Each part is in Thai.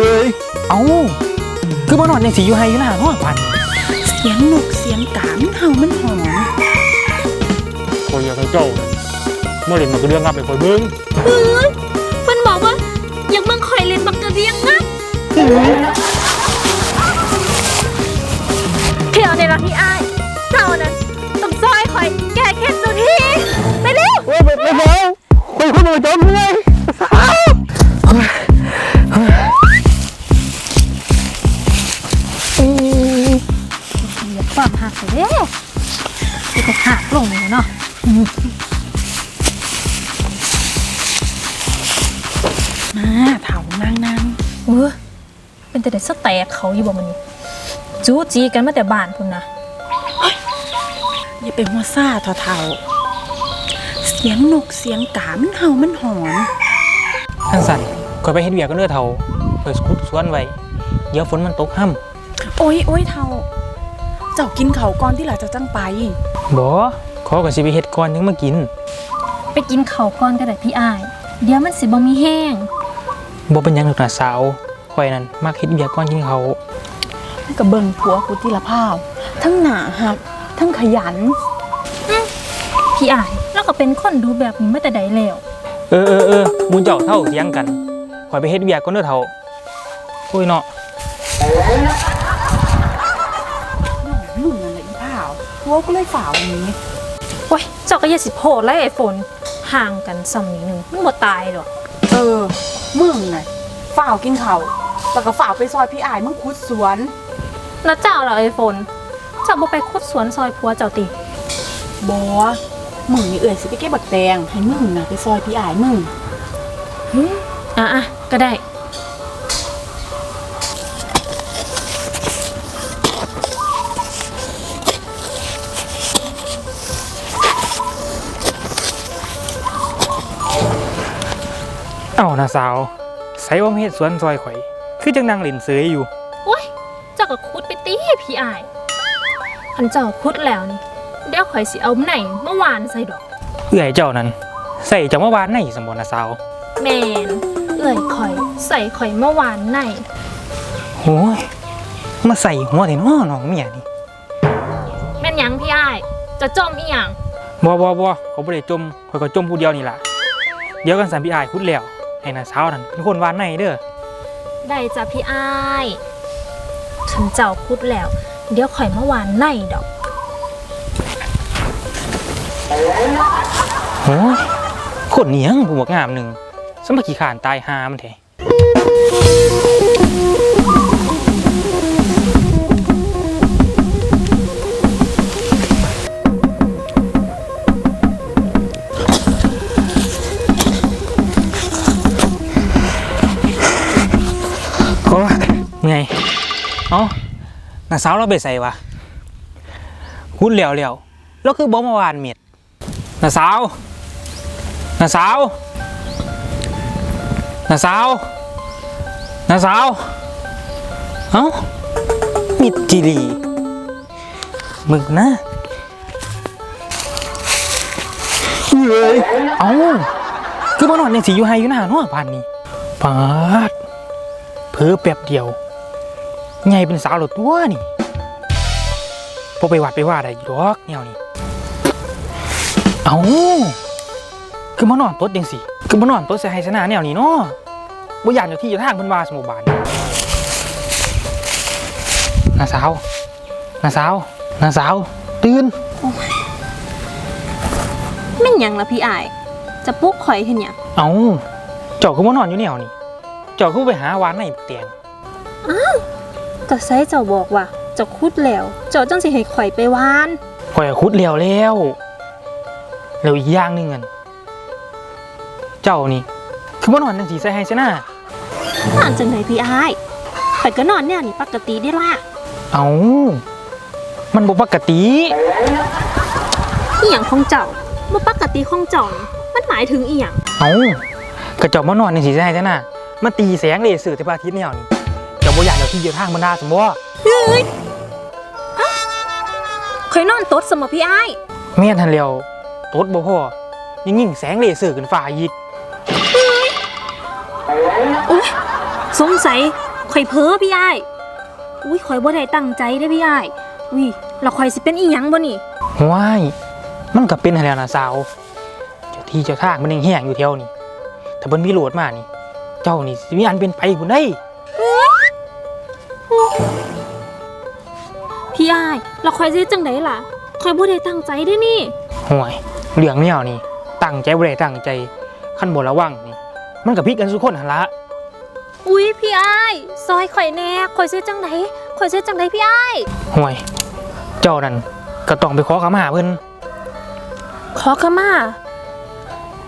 เอ้ยเอ้า คือบ่นอนยังสิอยู่ไห้อยู่หน้าเนาะปันเสียงนกเสียงกามันเห่ามันหอนคอยอยากให้เจ้าเมื่อเล่นมากระเรื่องงับไปคอยเบิ้งเพิ่นบอกว่าอยากเบิ่งข่อยเล่นบักกะเรียงงับเที่ยวในรักที่อ้ายเจ้านั้นต้องซอยข่อยแก้เคล็ดสุดที่ไปเร็วเว้ยไปไปแล้วคอยคนมาจอมเลย จะก็หักลงเลยเนาะมาเถานางนางเออเป็นแต่เด็กสแตกเขาอยู่บ่มันนี่จู้จีกันมาแต่บ้านพุ่นนะอย่าไปมัวซ่าเถาเถาๆเสียงนกเสียงกามันเห่ามันหอนทังสั่นคอยไปเฮ็ดเวียกกันเด้อเฒ่าคอยขุดสวนไว้เดี๋ยวฝนมันตกห่ำโอ้ยโอ้ยเถาเจ้ากินเขาวก่อนที่หลาจะจังไปบ่ขอก็สิไปเฮ็ดก่อนถึงมากินไปกินข้าวก่อนก็ได้พี่อ้าย เดี๋ยวมันสิบ่มีแห้ง บ่เป็นหยังหรอกนะสาวคอยนั่นมักเฮ็ดเวียกก่อนกินเขาวมันก็เบิ่งผัวกูทีละภาพ ทั้งหนาหัก ทั้งขยัน พี่อ้ายแล้วก็เป็นคนดูแบบนี้มาแต่ใดแล้ว เออเออเออหมูเจ้าเท่าเถียงกันคอยไปเฮ็ดเวียกก่อนเด้อเฒ่าโอ้ยเนาะ พ่าวผัวก็เลยฝ่าวันนี้โอ้ยเจ้าก็อย่าสิโพดแล้วไอ้ฝนห่างกันซ้ำนิดนึงมันบ่ตายหรอกเออ มึงไงฝ่าวกินเขาวแล้วก็ฝ่าวไปซอยพี่อายมึงคุดสวน แล้วเจ้าเหรอไอ้ฝนเจ้าบ่ไปคุดสวนซอยพัวเจ้าติ บอมึงนี่เอ่ยสิไปเก็บบักแตงให้มึงนะไปซอยพี่อายมึง อะอะก็ได้ เอ้านะสาวใส่ว่ามาเฮ็ดสวนซอยข่อย คือจังนางเล่นเสยอยู่ โอ้ยเจ้าก็คุดไปตีพี่อ้ายคันเจ้าคุดแล้วนี่เดี๋ยวข่อยสิเอาไหนเมื่อวานใส่ดอก เอื้อยเจ้านั้นใส่จังว่าวานในสมบูรณ์นะสาวแมนเอื่อยข่อยใส่ข่อยเมื่อวานไหนโอ้ยมาใส่หัวแต่น้อน้องเมียนี่แม่นหยังพี่อ้ายจะจมอีหยังบ่บ่บ่เขาบ่ได้จมข่อยก็จมผู้เดียวนี่ล่ะเดี๋ยวกันสันพี่อายคุดแล้ว ให้นะสาวนั่นเป็นคนวานในเด้อได้จ้ะพี่อ้ายฉันเจ้าคุดแล้ว เดี๋ยวข่อยเมื่อวานไหนดอกโอ้ยคนเหนียงผู้บักงามหนึ่งสมัคขี้ขานตายหามันแท้โน้าสาวเราไปใส่วะหุ้นเหลียวเหลียวๆแล้วคือบ่มาวานเม็ดน้าสาวน้าสาวน้าสาวน้าสาวเอ้ามิดจิรีมึกนะเฮ้ยเอ้าคือบ่นอนยังสิอยู่ไห้อยู่หน้าเนาะป่านนี้ปาดเพิ่อแป๊บเดียว ไงเป็นสาวหลดตัวนี่พอไปวัดไปว่าได้ดอกแนวนี้เอาคือมานอนตดยังสิคือมานอนตดใส่ไฮสนาแนวนี้เนาะบ่อยากอยู่ที่อยู่ทางเพิ่นว่าสมุบานน้าสาวน้าสาวน้าสาวตื่นแม่นหยังล่ะพี่อ้ายจะปลุกข่อยเห็นหยังเอาเจ้าคือมานอนอยู่แนวนี้เจ้าคือไปหาวานในเตียง ก็ใช้เจ้าบอกว่าเจ้าคุดแล้ว เจ้าจังสิให้ข่อยไปวาน ข่อยก็คุดเลี้ยวแล้วแล้วอีกอย่างหนึงอันเจ้านี่ คือบ่นอนจังสีใส่ให้ซะนะนอนจังไหนพี่อ้ายข่อยก็นอนเนี่ยนี่ปกติได้ล่ะเอามันบ่ปกติ อีหยังของเจ้าบ่ปกติของเจ้านี่มันหมายถึงอีหยัง เอากระเจ้ามานอนจังสีใส่ให้ซะนะมาตีแสงเลเซอร์ที่พระอาทิตย์แนวนี่เจ้า บ่อยากเจ้าที่เดียวทางบรรดาสมบ่ข่อยนอนตดสมอพี่อ้ายแม่นทันแล้วตดบ่พอยังยิงแสงเลเซอร์ขึ้นฟ้าอีกสงสัยข่อยเพ้อพี่อ้ายอุ้ยข่อยบ่ได้ตั้งใจเด้อพี่อ้ายอุ้ยแล้วข่อยสิเป็นอีหยังบ่นี่ว้ายมันก็เป็นอะไรนะสาวเจ้าที่เจ้าทางมันยังแห้งอยู่แถวนี่ถ้าเพิ่นมีโหลดมานี่ เจ้านี่สิมีอันเป็นไปพุ่นได้ พี่อ้ายแล้วข่อยสิเฮ็ดจังไดล่ะข่อยบ่ได้ตั้งใจเด้อนี่ห่วยเรื่องแนวนี่ ตั้งใจบ่ได้ตั้งใจขั้นบ่ระวังนี่ มันก็พิดกันสุกคนหั่นละอุ้ยพี่อ้ายซอยข่อยแหน่ข่อยสิเฮ็ดจังไดข่อยสิเฮ็ดจังไดพี่อ้ายห่วย เจ้านั่นก็ต้องไปขอขมาเพิ่นขอขมา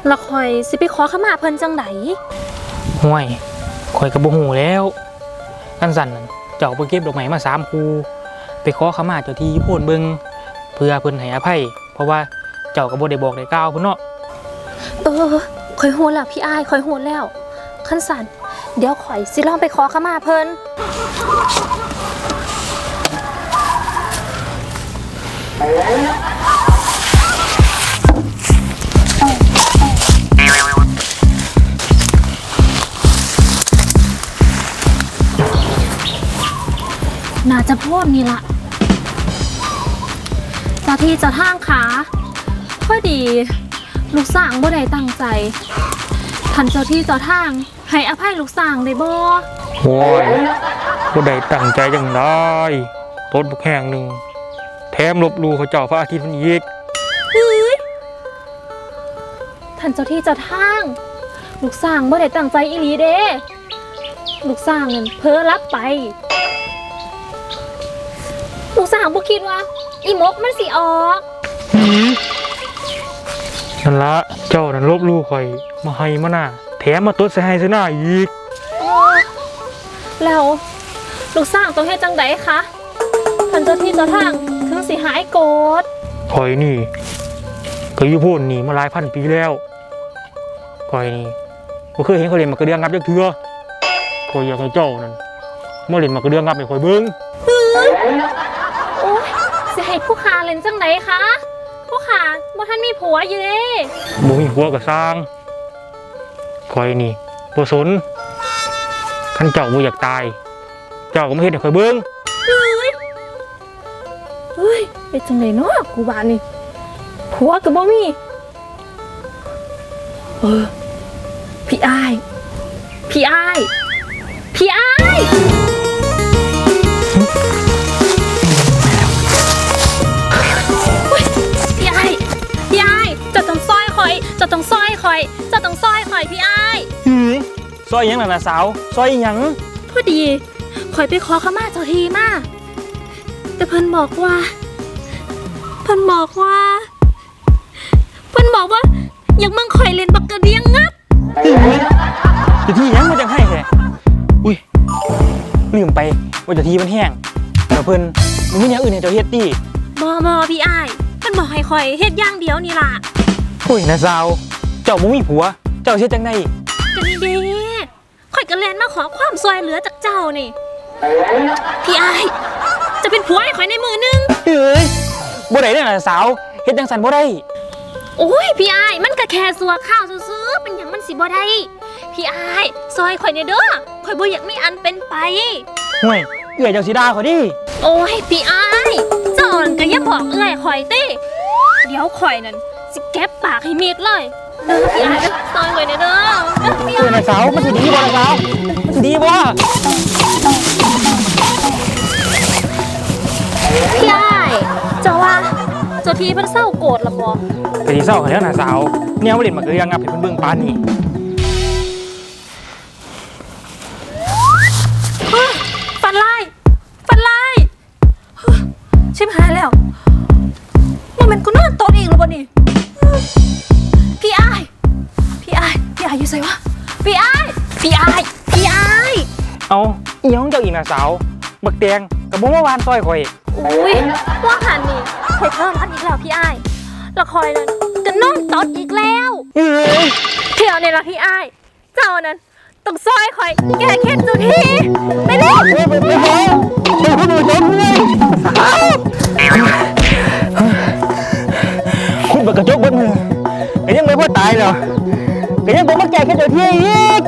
แล้วข่อยสิไปขอขมาเพิ่นจังไดห่วยข่อยก็บ่ฮู้แล้วกันสั่นนั่นเจ้าไปเก็บดอกไม้มาสามคู ไปขอขมาเจ้าที่โพนเบิงเพื่อเพิ่นให้อภัย เพราะว่าเจ้าก็บ่ได้บอกได้กล่าวเพิ่นเนาะเออข่อยโหดแล้วพี่อ้ายข่อยโหดแล้วคันสันเดี๋ยวข่อยสิลองไปขอขมาเพิ่น น่าจะโพดนี่ละเจ้าที่เจ้าทางขาพอดี ลูกสร้างบ่ได้ตั้งใจทันเจ้าที่เจ้าทาง ให้อภัยลูกสร้างได้บ่โอ้ยบ่ได้ตั้งใจจังได้ต้นบุกแห่งหนึ่ง แถมลบหลูเขาเจ้าพระอาทิตย์มันอีกทันเจ้าที่เจ้าทาง ลูกสร้างบ่ได้ตั้งใจอีหลีเด้ ลูกสร้างนั่นเพ้อรับไป ลูกสร้างบ่คิดว่า อีมกมันสิออกนั่นละเจ้านั่นลบหลูข่อยมาให้มาหน้าแถมมาตดใส่ให้ซะหน้าอีกแล้วลูกสร้างต้องเฮ็ดจังไดคะทันเจ้าที่เจ้าทางถึงสิหายโกรธข่อยนี่ ก็อยู่พูนนี่มาหลายพันปีแล้วข่อยนี่บ่เคยเห็นเขาเล่นมากระเดื่องงับจักเทื่อข่อยอยากให้เจ้านั่นมาเล่นมากระเดื่องงับให้ข่อยเบิ่งโอ้ย สิให้ผู้ขาเล่นจังไดคะผู้ขาบ่ทันมีผัวอยู่เด้บ่มีหัวก็สร้างข่อยนี่บ่สนคันเจ้าบ่อยากตาย เจ้าก็มาเฮ็ดให้ข่อยเบิ่งเฮ้ยเป็นจังไดเนาะกูบานี่ผัวก็บ่มี เออพี่อ้าย พี่อ้าย พี่อ้าย องซอยคอยพี่อ้ายหือซอยอิหยังล่ะนะสาวซอยอิหยังพอดีคอยไปขอขมาเจ้าทีมาแต่เพิ่นบอกว่าเพิ่นบอกว่าเพิ่นบอกว่าอยากมึงคอยเล่นบักกระเดียงงับเจะที่อิหยังมาจังให้แท้อุ้ยลืมไปว่าเจะที่มันแห้งแล้วเพิ่นมันมีอย่างอื่นให้เจ้าเฮ็ดติบอบอพี่อ้ายเพิ่นบอกให้คอยเฮ็ดอย่างเดียวนี่ล่ะ อุ้ยนะสาวเจ้าบ่มีผัว เจ้าเฮ็ดจังได๋จะนี่เด้คอยกระเลนมาขอความช่วยเหลือจากเจ้านี่ พี่อ้ายจะเป็นผัวให้คอยในมือหนึง เอ้ยบ่ได้เด้อนะสาวเฮ็ดจังซั่นบ่ได้ โอ้ยพี่อ้ายมันก็แค่สัวข้าวซื้อๆเป็นอย่างมันสิบ่ได้ พี่อ้ายซอยข่อยเนี่ยเด้อข่อยบ่อยากมีอันเป็นไป ห่วยเอื้อยเจ้าสิด่าเขาดิโอ้ยพี่อ้ายเจ้านั่นก็อย่าบอกเอื้อยข่อยติเดี๋ยวข่อยนั่นสิแก็บปากให้มิดเลย เด้อพี่อ้ายเด้อซอยข่อยเนี่ยเด้อเด้อพี่เอื้ออ้ายยนะสาวมันสิดีบ่นะสาวมันสิดีบ่พี่อ้ายเจ้าว่าเจ้าทีเพิ่นเศร้าโกรธละบ่ก็สิเศร้าแล้วนะสาวแนวมาเล่นมากระเรื่องงับให้เพิ่นเบิ่งปานนี้ เอาอีหยังของเจ้าอีกนะสาว บักแตงก็บ่มาวานซอยข่อย อุ้ยว่าหันนี่คอยเพิ่มรัดอีกแล้วพี่อ้ายละคอยนั้นก็นอนโต๊ะอีกแล้วเอ้ยเที่ยวเนี่ยละพี่อ้ายเจ้านั้นต้องซอยคอยแก้เคล็ดสุทีไปเร็วเอ้ยไปไปไปเดี๋ยวผู้ดูจนเลยคุณบักกระจกเบนมือก็ยังไม่พอตายหรอกก็ยังบ่มาแก้แค่เจ้าที่อีก